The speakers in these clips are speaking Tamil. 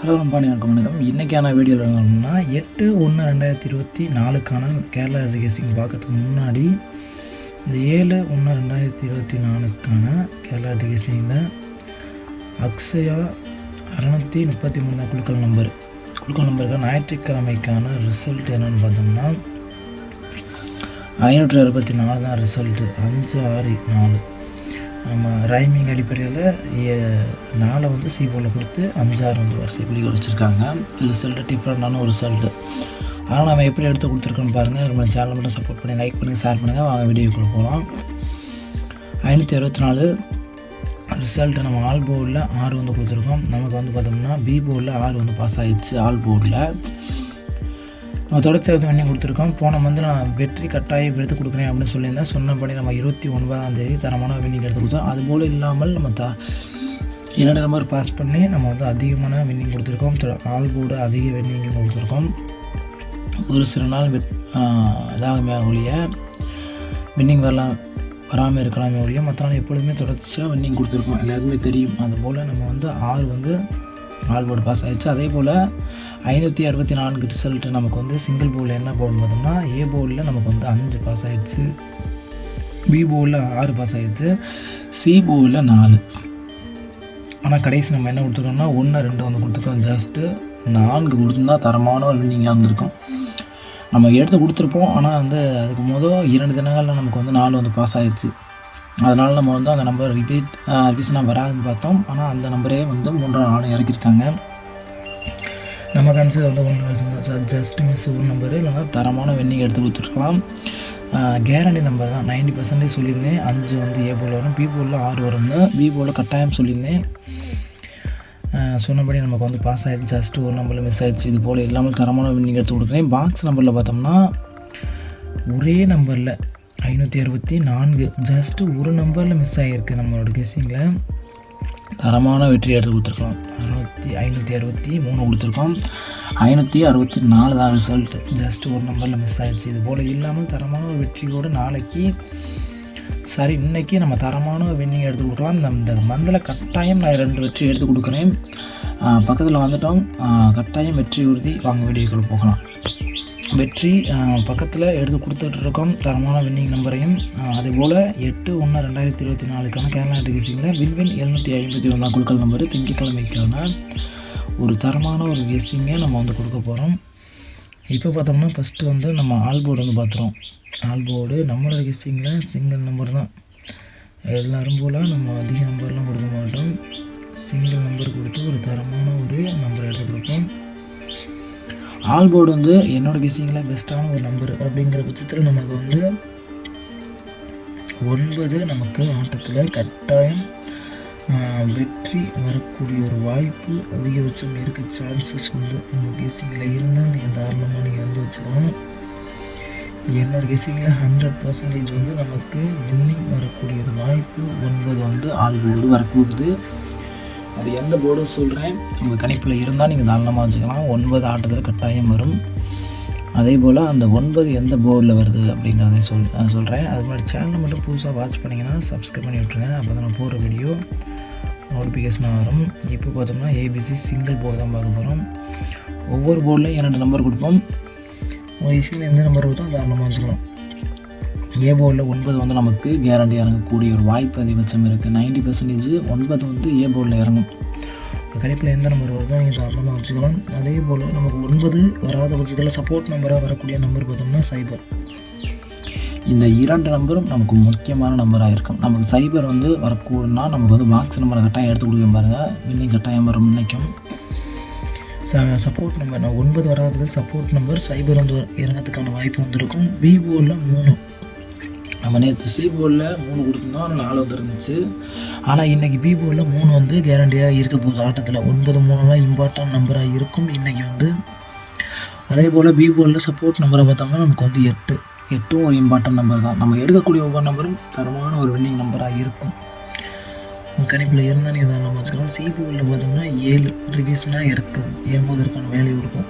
ஹலோ நம்பாணி வணக்கம். வணக்கம் இன்றைக்கான வீடியோவில் என்னன்னா எட்டு ஒன்று ரெண்டாயிரத்தி இருபத்தி நாலுக்கான கேரளா ரேசிங் பார்க்கறதுக்கு முன்னாடி இந்த ஏழு ஒன்று ரெண்டாயிரத்தி இருபத்தி நாலுக்கான கேரளா ரேசிங்கில் அக்ஷயா அறநூற்றி முப்பத்தி மூணு தான் குழுக்கள் நம்பர் குழுக்கள் நம்பருக்கு ஞாயிற்றுக்கிழமைக்கான ரிசல்ட் என்னென்னு பார்த்தோம்னா ஐநூற்றி அறுபத்தி நாலு தான் ரிசல்ட்டு அஞ்சு ஆறு நாலு. நம்ம ரைமிங் அடிப்படையில் நாளை வந்து சி போல் கொடுத்து அஞ்சாறு வந்து வரிசை பிடிக்க வச்சுருக்காங்க. ரிசல்ட்டு டிஃப்ரெண்ட்டான ஒரு ரிசல்ட்டு ஆனால் நம்ம எப்படி எடுத்து கொடுத்துருக்கோன்னு பாருங்கள் நம்ம சேனல் மட்டும் சப்போர்ட் பண்ணி லைக் பண்ணுங்கள் ஷேர் பண்ணுங்கள் வாங்க வீடியோக்குள்ளே போகலாம் ஐநூற்றி அறுபத்தி நாலு ரிசல்ட்டு நம்ம ஆல் போர்டில் ஆறு வந்து கொடுத்துருக்கோம். நமக்கு வந்து பார்த்தோம்னா பி போர்டில் ஆறு வந்து பாஸ் ஆகிடுச்சு ஆல் போர்டில் தொடர்ச்சி வந்து பண்ணி கொடுத்துருக்கோம். போன வந்து நான் வெற்றி கட்டாயம் எடுத்து கொடுக்குறேன் அப்படின்னு சொல்லியிருந்தேன். சொன்னபடி நம்ம இருபத்தி ஒன்பதாம் தேதி தரமான வின்னிங் எடுத்து கொடுத்தோம். அதுபோல் இல்லாமல் நம்ம த இரண்டு நம்பர் பாஸ் பண்ணி நம்ம வந்து அதிகமான வின்னிங் கொடுத்துருக்கோம். ஆல் போர்டு அதிக வின்னிங் கொடுத்துருக்கோம். ஒரு சில நாள் வெட் இதாகுமே ஒழிய வின்னிங் வரலாம் வராமல் இருக்கலாமே ஒழிய மற்ற நாள் எப்பொழுதுமே தொடர்ச்சியாக வின்னிங் கொடுத்துருக்கோம். எல்லாருக்குமே தெரியும். அதுபோல் நம்ம வந்து ஆறு வந்து ஆல் போர்டு பாஸ் ஆகிடுச்சு அதே போல் ஐநூற்றி அறுபத்தி நான்கு ரிசல்ட்டு நமக்கு வந்து சிங்கிள் போர்டில் என்ன போர்டு பார்த்தோம்னா ஏ போர்டில் நமக்கு வந்து அஞ்சு பாஸ் ஆகிடுச்சு பி போர்டில் ஆறு பாஸ் ஆகிடுச்சு சி போர்டில் நாலு. ஆனால் கடைசி நம்ம என்ன கொடுத்துருக்கோம்னா ஒன்று ரெண்டு வந்து கொடுத்துருக்கோம் ஜஸ்ட்டு நான்கு கொடுத்துருந்தா தரமான ஒரு நீங்கள் இருந்திருக்கும். நம்ம எடுத்து கொடுத்துருப்போம் ஆனால் வந்து அதுக்கு மொதல் இரண்டு தினங்களில் நமக்கு வந்து நாலு வந்து பாஸ் ஆகிடுச்சு அதனால் நம்ம வந்து அந்த நம்பர் ரிப்பீட் ரிவிஷனாக வராதுன்னு பார்த்தோம். ஆனால் அந்த நம்பரே வந்து மூன்றாம் நாள் இறக்கியிருக்காங்க. நம்ம கன்சர் வந்து ஒன்று சார் ஜஸ்ட் மிஸ் ஒரு நம்பரு இல்லைனா தரமான வென்னிங் எடுத்து கொடுத்துருக்கலாம். கேரண்டி நம்பர் தான். நைன்டி பர்சன்டேஜ் சொல்லியிருந்தேன். அஞ்சு வந்து ஏ போல் வரும். பி போலில் ஆறு வரும்னு பி போலில் கட்டாயம் சொல்லியிருந்தேன். சொன்னபடி நமக்கு வந்து பாஸ் ஆகிடுச்சு ஜஸ்ட்டு ஒரு நம்பரில் மிஸ் ஆகிடுச்சு இது போல் இல்லாமல் தரமான வின்னிங் எடுத்து கொடுக்குறேன். பாக்ஸ் நம்பரில் பார்த்தோம்னா ஒரே நம்பரில் ஐநூற்றி அறுபத்தி நான்கு. ஜஸ்ட்டு ஒரு நம்பரில் மிஸ் ஆகியிருக்கு நம்மளோட கெஸ்ஸிங்கில் தரமான வெற்றி எடுத்து கொடுத்துருக்கோம் அறுபத்தி ஐநூற்றி அறுபத்தி மூணு கொடுத்துருக்கோம். ஐநூற்றி அறுபத்தி நாலு தான் ரிசல்ட்டு ஜஸ்ட் ஒரு நம்பரில் மிஸ் ஆகிடுச்சு இது போல் இல்லாமல் தரமான ஒரு வெற்றியோடு நாளைக்கு சரி இன்றைக்கி நம்ம தரமான வின்னிங் எடுத்து கொடுக்கலாம். இந்த மந்தில் கட்டாயம் நான் ரெண்டு வெற்றி எடுத்து கொடுக்குறேன். பக்கத்தில் வந்துட்டோம். கட்டாயம் வெற்றி உறுதி. வாங்க வீடியோக்குள்ளே போகலாம். வெற்றி பக்கத்தில் எடுத்து கொடுத்துட்ருக்கோம். தரமான வின்னிங் நம்பரையும் அதேபோல் எட்டு ஒன்று ரெண்டாயிரத்தி இருபத்தி நாலுக்கான கேரளா கெஸிங்கில் வின்வின் எழுநூற்றி ஐம்பத்தி ஒன்றாம் குழுக்கள் நம்பர் திங்கட்கிழமைக்கான ஒரு தரமான ஒரு கெஸிங்கை நம்ம வந்து கொடுக்க போகிறோம் இப்போ பார்த்தோம்னா ஃபஸ்ட்டு வந்து நம்ம ஆல்போர்டு வந்து பார்த்துருவோம் ஆல்போர்டு நம்மளோட கெஸிங்கில் சிங்கிள் நம்பர் தான். எல்லோரும் போல் நம்ம அதிக நம்பர்லாம் கொடுக்க மாட்டோம். சிங்கிள் நம்பர் கொடுத்து ஒரு தரமான ஒரு நம்பர் எடுத்து கொடுப்போம். ஆல் போர்டு வந்து என்னோடய கெஸிங்கில் பெஸ்ட்டான ஒரு நம்பர் அப்படிங்கிற பட்சத்தில் நமக்கு வந்து ஒன்பது நமக்கு ஆட்டத்தில் கட்டாயம் வெற்றி வரக்கூடிய ஒரு வாய்ப்பு அதிகபட்சம் இருக்க சான்சஸ் வந்து உங்கள் கேசிங்கில் இருந்தால் நீங்கள் தாராளமாக நீங்கள் வந்து வச்சுக்கலாம். என்னோடய கெஸிங்கில் ஹண்ட்ரட் பர்சன்டேஜ் வந்து நமக்கு வின்னிங் வரக்கூடிய ஒரு வாய்ப்பு ஒன்பது வந்து ஆல்போர்டு வரப்போகுது. அது எந்த போர்டும் சொல்கிறேன் உங்கள் கணிப்பில் இருந்தால் நீங்கள் தாராளமாக வச்சுக்கலாம். ஒன்பது ஆட்டத்தில் கட்டாயம் வரும். அதே போல் அந்த ஒன்பது எந்த போர்டில் வருது அப்படிங்கிறத சொல் சொல்கிறேன் அது மாதிரி சேனலை மட்டும் புதுசாக வாட்ச் பண்ணிங்கன்னா சப்ஸ்கிரைப் பண்ணி விட்ருங்க அப்போ தான் நான் போகிற வீடியோ நோட்டிஃபிகேஷனாக வரும். இப்போ பார்த்தோம்னா ஏபிசி சிங்கிள் போர்டு தான் பார்க்க போகிறோம் ஒவ்வொரு போர்டிலையும் இரண்டு நம்பர் கொடுப்போம். வயசில் எந்த நம்பர் வருதோ தாராளமாக வச்சுக்கலாம். ஏபோர்டில் ஒன்பது வந்து நமக்கு கேரண்டி இறங்கக்கூடிய ஒரு வாய்ப்பு அதிகபட்சம் இருக்குது நைன்டி பர்சன்டேஜ் ஒன்பது வந்து ஏ போர்டில் இறங்கும் கணிப்பில் எந்த நம்பர் வருதோ நீங்கள் தாராளமாக வச்சுக்கலாம். அதே போல் நமக்கு ஒன்பது வராத பட்சத்தில் சப்போர்ட் நம்பராக வரக்கூடிய நம்பர் பார்த்தோம்னா சைபர் இந்த இரண்டு நம்பரும் நமக்கு முக்கியமான நம்பராக இருக்கும். நமக்கு சைபர் வந்து வரக்கூடனா நமக்கு வந்து பாக்ஸ் நம்பரை கட்டாயம் எடுத்து கொடுக்க பாருங்கள் வின்னிங் கட்டாயம் வரும் நினைக்கும். ச சப்போர்ட் நம்பர் நான் ஒன்பது வராது சப்போர்ட் நம்பர் சைபர் வந்து இறங்கிறதுக்கான வாய்ப்பு வந்திருக்கும். விவோவில் மூணு. நம்ம நேற்று சி போர்டில் மூணு கொடுத்துருந்தோம் ஆனால் நாலு வந்து இருந்துச்சு ஆனால் இன்றைக்கி பி போர்டில் மூணு வந்து கேரண்டியாக இருக்க போகுது. ஆட்டத்தில் ஒன்பது மூணுலாம் இம்பார்ட்டன்ட் நம்பராக இருக்கும். இன்றைக்கி வந்து அதே போல் பி போர்டில் சப்போர்ட் நம்பரை பார்த்தோம்னா நமக்கு வந்து எட்டு. எட்டும் ஒரு இம்பார்ட்டன்ட் நம்பர் தான். நம்ம எடுக்கக்கூடிய ஒவ்வொரு நம்பரும் தரமான ஒரு வின்னிங் நம்பராக இருக்கும். கணிப்பில் இருந்தால் நீங்கள் தான் நம்ம வச்சுக்கலாம் சி போர்டில் பார்த்தோம்னா ஏழு ரிவியூஸ்லாம் இருக்குது ஏம்போதற்கான வேலையும் இருக்கும்.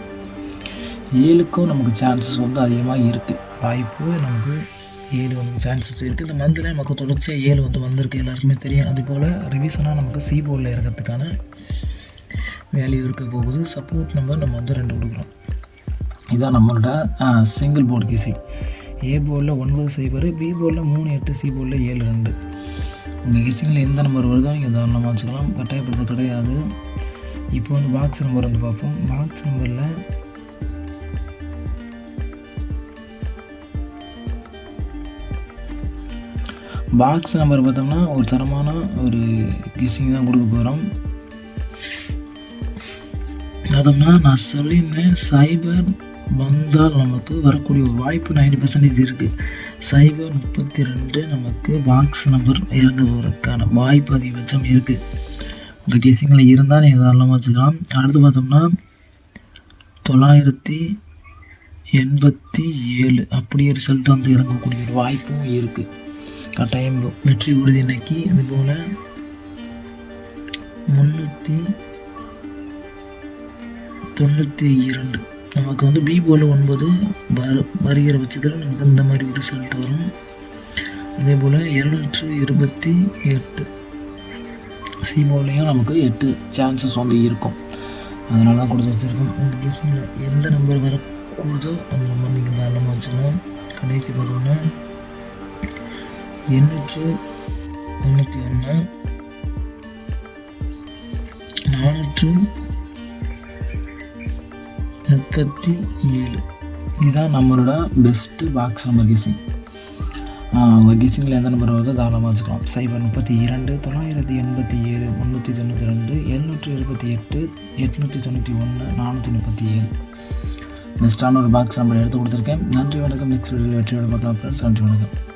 ஏழுக்கும் நமக்கு சான்சஸ் வந்து அதிகமாக இருக்குது வாய்ப்பு நமக்கு ஏழு வந்து சான்சஸ் இருக்குது இந்த மந்தில் நமக்கு தொடர்ச்சியாக ஏழு வந்து வந்திருக்கு. எல்லாருக்குமே தெரியும். அதுபோல் ரிவிஷனாக நமக்கு சி போர்டில் இறக்கிறதுக்கான வேல்யூ இருக்க போகுது. சப்போர்ட் நம்பர் நம்ம வந்து ரெண்டு கொடுக்குறோம். இதான் நம்மளோட சிங்கிள் போர்டு கேசி ஏ போர்டில் ஒன்பது சைபர் பி போர்டில் மூணு எட்டு சி போர்டில் ஏழு ரெண்டு. உங்கள் கேசிங்கில் எந்த நம்பர் வருதோ நீங்கள் தாராளமாக வச்சுக்கலாம். கட்டாயப்படுத்த கிடையாது. இப்போ வந்து பாக்ஸ் நம்பர் வந்து பார்ப்போம். பாக்ஸ் நம்பரில் பாக்ஸ் நம்பர் பார்த்தோம்னா ஒரு தரமான ஒரு கிஸ்ஸிங் தான் கொடுக்க போகிறோம் அதோம்னா நான் சொல்லியிருந்தேன் சைபர் வந்தால் நமக்கு வரக்கூடிய ஒரு வாய்ப்பு நைன்டி பர்சன்டேஜ் இருக்குது சைபர் முப்பத்தி ரெண்டு நமக்கு பாக்ஸ் நம்பர் இறங்க போகிறதுக்கான வாய்ப்பு அதிகபட்சம் இருக்குது உங்கள் கெஸிங்கில் இருந்தால் நீங்கள் தாராளமாக வச்சுக்கலாம். அடுத்து பார்த்தோம்னா தொள்ளாயிரத்தி எண்பத்தி ஏழு அப்படியே ரிசல்ட் வந்து இறங்கக்கூடிய ஒரு வாய்ப்பும் இருக்குது கட்டாயம் வெற்றி உறுதி இன்னைக்கு அதுபோல் முந்நூற்றி தொண்ணூற்றி இரண்டு. நமக்கு வந்து பி போல் ஒன்பது வர வருகிற பட்சத்தில் நமக்கு இந்த மாதிரி ஒரு ரிசல்ட் வரும். அதே போல் இரநூற்று இருபத்தி எட்டு. சி போலையும் நமக்கு எட்டு சான்சஸ் வந்து இருக்கும். அதனால தான் கொடுத்து வச்சுருக்கோம். இந்த கேஸில் எந்த நம்பர் வரக்கூடுதோ அந்த நம்பர் நீங்கள் தாராளமாக வச்சுக்கலாம். கடைசி பார்த்தோம்னா எண்ணூற்று தொண்ணூற்றி ஒன்று நானூற்று முப்பத்தி ஏழு. இதுதான் நம்மளோட பெஸ்ட்டு பாக்ஸ் நம்பர் கிசிங் உங்கள் கெஸிங்கில் எந்த நம்பர் வருதோ தாராளமாக வச்சுக்கலாம். சைபர் முப்பத்தி இரண்டு தொள்ளாயிரத்தி எண்பத்தி ஏழு முந்நூற்றி தொண்ணூற்றி ரெண்டு எழுநூற்றி இருபத்தி எட்டு எட்நூற்றி தொண்ணூற்றி ஒன்று நானூற்றி முப்பத்தி ஏழு. பெஸ்ட்டான ஒரு பாக்ஸ் நம்பர் எடுத்து கொடுத்துருக்கேன். நன்றி வணக்கம். நெக்ஸ்ட் வீடியோவில் வெற்றியோட பார்க்கலாம் ஃப்ரெண்ட்ஸ் நன்றி வணக்கம்.